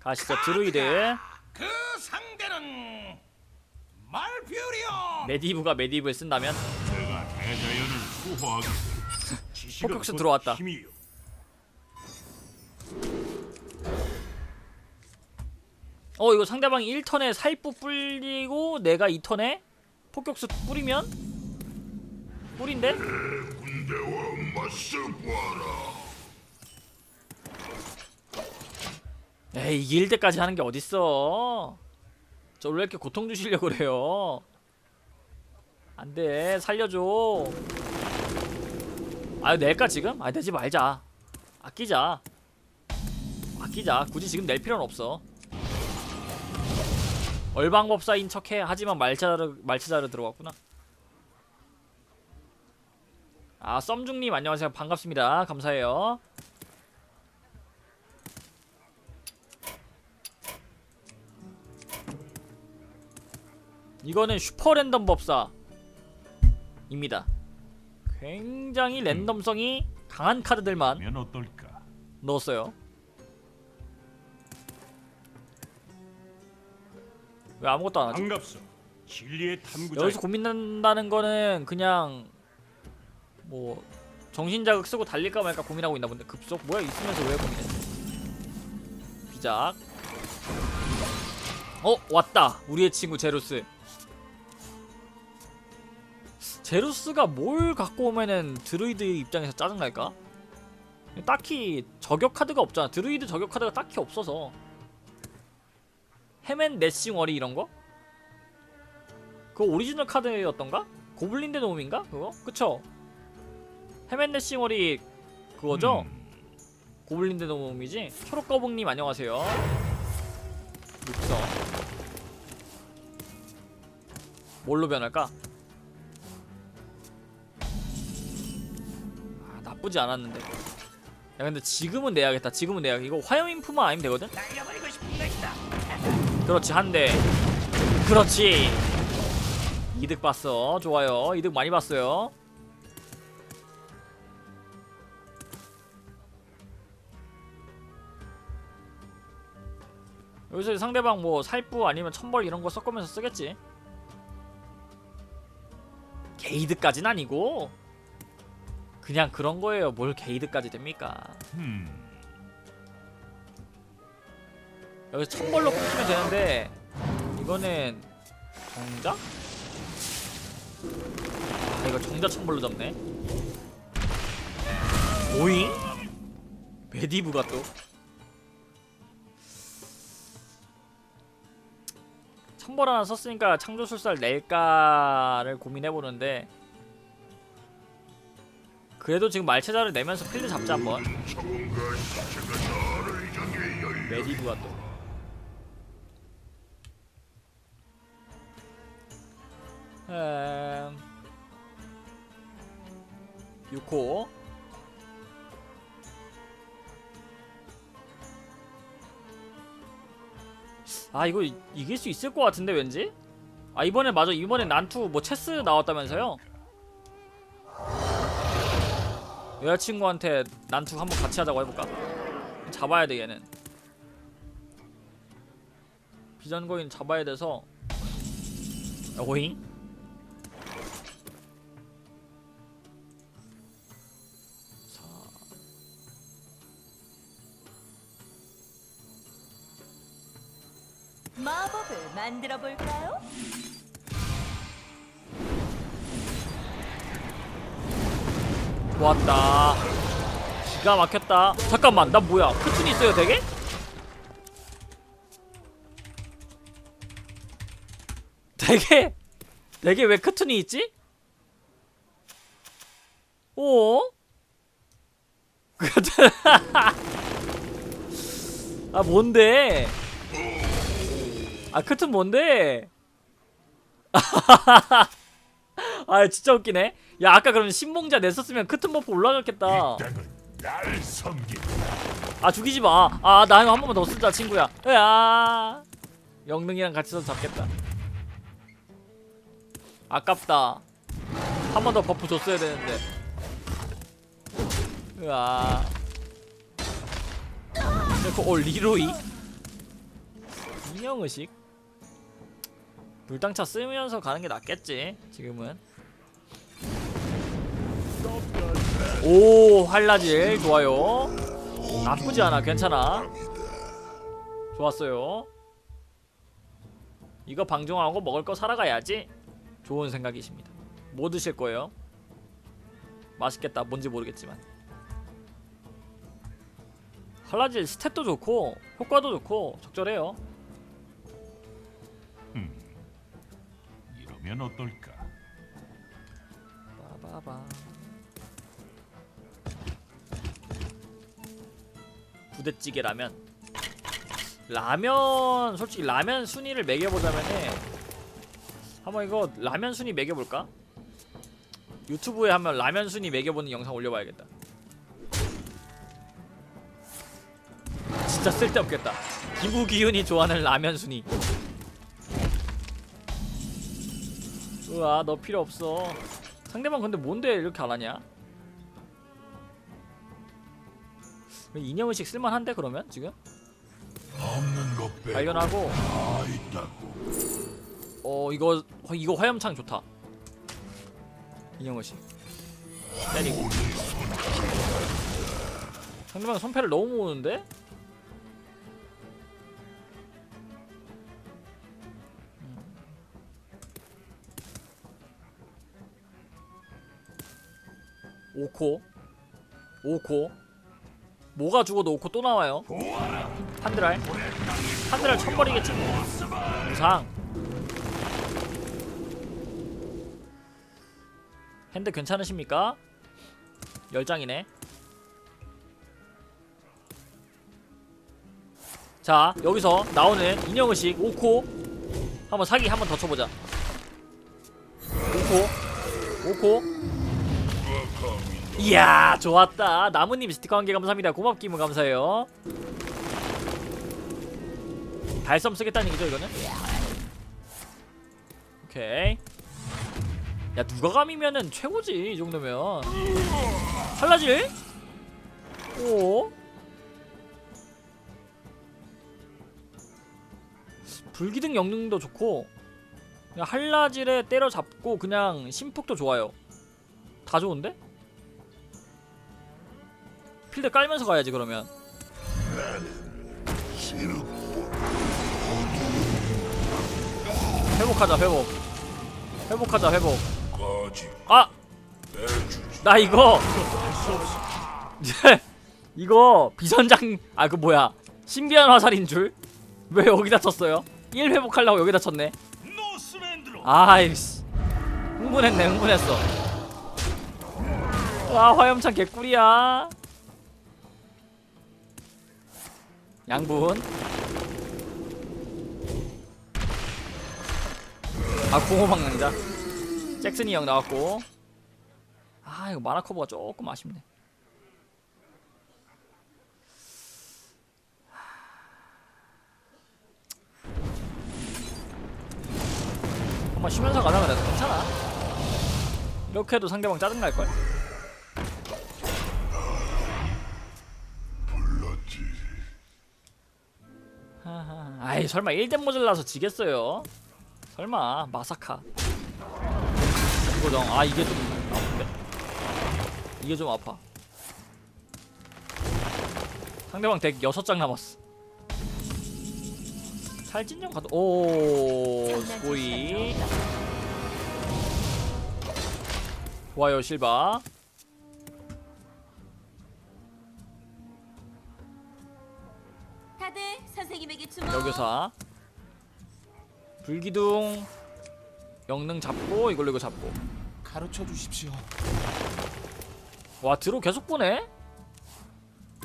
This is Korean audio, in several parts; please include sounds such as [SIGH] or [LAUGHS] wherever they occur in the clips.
가시죠 드루이드 그 상대는 말퓨리온. 메디브가 메디브를 쓴다면 내가 대자연을 수호하겠다. 지식은 폭격수 곧 들어왔다. 힘이요. 어 이거 상대방이 1턴에 살부 뿌리고 내가 2턴에 폭격수 뿌리면 꿀인데? 군대와 맞서봐라. 에이 이길 때까지 하는 게 어딨어? 저왜 이렇게 고통 주시려고 그래요. 안돼 살려줘. 아유 낼까 지금? 아 내지 말자. 아끼자. 아끼자. 굳이 지금 낼 필요는 없어. 얼방법사인 척해. 하지만 말차자르 말차자르 들어갔구나. 아 썸중님 안녕하세요. 반갑습니다. 감사해요 이거는 슈퍼 랜덤 법사입니다. 굉장히 랜덤성이 강한 카드들만? 넣었어요. 왜 아무것도 안 하지? 반갑소. 진리의 탐구자. 여기서 고민한다는 거는 그냥 뭐 정신 자극 쓰고 달릴까 말까 고민하고 있나 본데 급속 뭐야 있으면서 왜 고민해? 비작. 어 왔다 우리의 친구 제루스. 제루스가 뭘 갖고 오면은 드루이드 입장에서 짜증날까? 딱히 저격 카드가 없잖아. 드루이드 저격 카드가 딱히 없어서. 헤맨 내싱 워리 이런 거? 그거 오리지널 카드였던가? 고블린 대 놈인가? 그거? 그쵸? 헤맨 내싱 워리 그거죠? 음, 고블린 대 놈이지? 초록거북님 안녕하세요. 육성. 뭘로 변할까? 나쁘지 않았는데. 야, 근데 지금은 내야겠다. 지금은 내야. 이거 화염인프만 아니면 되거든? 그렇지, 한 대. 그렇지. 이득 봤어. 좋아요. 이득 많이 봤어요. 여기서 상대방 뭐 살부 아니면 천벌 이런 거 섞으면서 쓰겠지. 게이드까진 아니고 그냥 그런 거예요. 뭘 게이드까지 됩니까? 음, 여기서 천벌로 끊기면 되는데 이거는 정자? 아 이거 정자 천벌로 잡네 오잉? 베디브가 또 천벌 하나 썼으니까 창조술사를 낼까를 고민해보는데 그래도 지금 말체자를 내면서 필드 잡자 한번. 메디브가 또 음... 6호 아 이거 이- 이길 수 있을 것 같은데 왠지? 아 이번에 맞아 이번에 난투 뭐 체스 나왔다면서요? 여자친구한테 난투 한번 같이 하자고 해볼까? 잡아야 돼 얘는 비전거인 잡아야 돼서 오잉? 자, 마법을 만들어 볼까요? 좋았다 기가 막혔다 잠깐만 나 뭐야 크튼이 있어요 되게? 되게 되게 왜 크튼이 있지? 오? [LAUGHS] 아 뭔데 아 크튼 뭔데 [LAUGHS] [LAUGHS] 아 진짜 웃기네 야 아까 그러면 신몽자 냈었으면 크튼 버프 올라갔겠다. 아 죽이지 마. 아나 이거 한 번만 더 쓰자 친구야. 야 영능이랑 같이 서 잡겠다. 아깝다. 한 번 더 버프 줬어야 되는데. 으아. 어 리로이? 인형의식 물당차 쓰면서 가는 게 낫겠지 지금은 오 한라질. 좋아요. 나쁘지 않아. 괜찮아. 좋았어요. 이거 방종하고 먹을 거 사러 가야지. 좋은 생각이십니다. 뭐 드실 거예요? 맛있겠다. 뭔지 모르겠지만. 한라질 스탯도 좋고 효과도 좋고 적절해요. 이러면 어떨까? 빠바바 부대찌개 라면. 라면 솔직히 라면 순위를 매겨보자면은 한번 이거 라면 순위 매겨볼까? 유튜브에 한번 라면 순위 매겨보는 영상 올려봐야겠다. 진짜 쓸데없겠다. 기부기운이 좋아하는 라면 순위. 우와 너 필요 없어. 상대방 근데 뭔데 이렇게 안 하냐? 인형의식 쓸만한데 그러면? 지금? 없는 것 빼고 발견하고. 다 있다고. 어 이거 어, 이거 화염창 좋다. 인형의식. 때리고. 상대방 손패를 너무 모으는데? 오코 오코 뭐가 죽어도 오코 또 나와요? 한드랄. 한드랄 첫버리겠지 뭐. 무상. 핸드 괜찮으십니까? 열장이네. 자 여기서 나오는 인형의식 5코. 한번 사기 한번 더 쳐보자. 5코. 5코 이야 좋았다. 나무님 스티커 한 개 감사합니다. 고맙기무 감사해요. 달섬 쓰겠다는 얘기죠 이거는? 오케이. 야 누가 감이면은 최고지 이 정도면. 한라질? 오? 불기둥 영능도 좋고 그냥 한라질에 때려잡고 그냥 심폭도 좋아요. 다 좋은데? 필드 깔면서 가야지 그러면. 회복하자 회복. 회복하자 회복. 아! 나 이거! [LAUGHS] 이거 비선장 아 그 뭐야. 신비한 화살인 줄? 왜 여기다 쳤어요? 1 회복하려고 여기다 쳤네. 아이씨. 흥분했네 흥분했어. 아 화염창 개꿀이야 양분. 아 공호방 낭자. 잭슨이 형 나왔고. 아 이거 마나 커버가 조금 아쉽네. 한번 쉬면서 가자 그래도. 괜찮아. 이렇게 해도 상대방 짜증날걸 설마 1대 모질라서 지겠어요? 설마 마사카. 이거정 아 이게 좀 아픈데? 이게 좀 아파. 상대방 덱 6장 남았어. 살찐정 가도 오 스코이. 좋아요 실바 다들 선생님에게 주목. 여교사 불기둥 영능 잡고 이걸로 이거 잡고. 가르쳐 주십시오. 와 드로 계속 보네?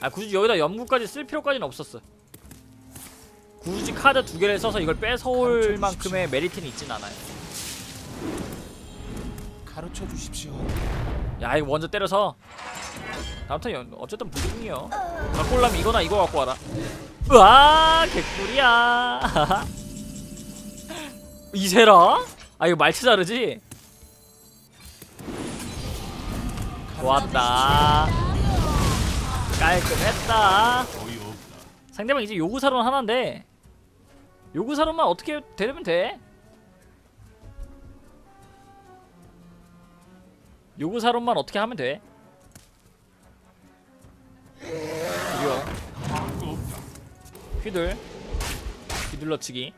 아 굳이 여기다 연구까지 쓸 필요까지는 없었어. 굳이 카드 두 개를 써서 이걸 뺏어올 만큼의 메리트는 있진 않아요. 가르쳐 주십시오. 야 이거 먼저 때려서. 다음부터 연, 어쨌든 불기둥이요. 갖고 올라면 이거나 이거 갖고 와라 으아 개꿀이야 [LAUGHS] 이세라? 아 이거 말투 다르지? 좋았다 깔끔했다. 상대방 이제 요구사론 하나인데 요구사로만 어떻게 되면 돼 요구사로만 어떻게 하면 돼 드디어 휘둘. 휘둘러치기.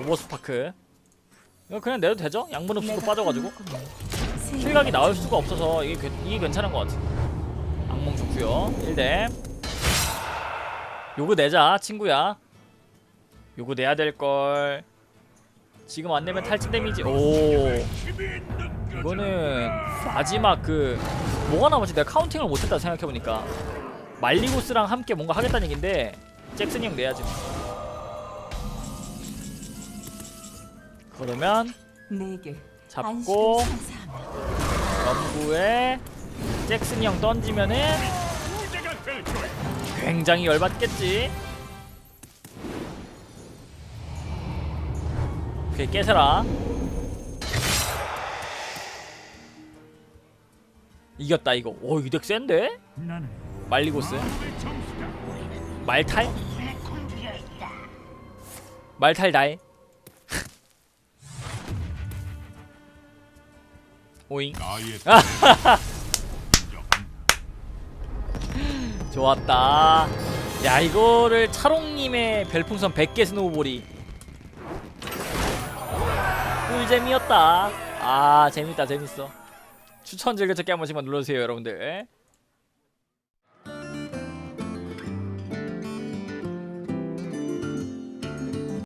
오버스파크. 이거 그냥 내도 되죠? 양분 흡수도 빠져가지고. 실각이 나올 수가 없어서 이게, 괜- 이게 괜찮은 것 같아. 악몽 좋구요. 1대. 요거 내자 친구야. 요거 내야 될걸. 지금 안 내면 탈진 데미지. 오. 이거는 마지막 그 뭐가 남았지 내가 카운팅을 못했다 생각해보니까 말리고스랑 함께 뭔가 하겠다는 얘긴데 잭슨이 형 내야지 그러면 잡고 연구에 잭슨이 형 던지면은. 굉장히 열받겠지 오케이 깨세라 이겼다 이거 오 이덱 센데? 나는 말리고스. 말탈? 말탈 날 [LAUGHS] 오잉. [LAUGHS] 좋았다. 야 이거를 차롱님의 별풍선 100개 스노우볼이. 꿀잼이었다. 아 재밌다 재밌어. 추천 즐겨찾기 한 번씩만 눌러주세요 여러분들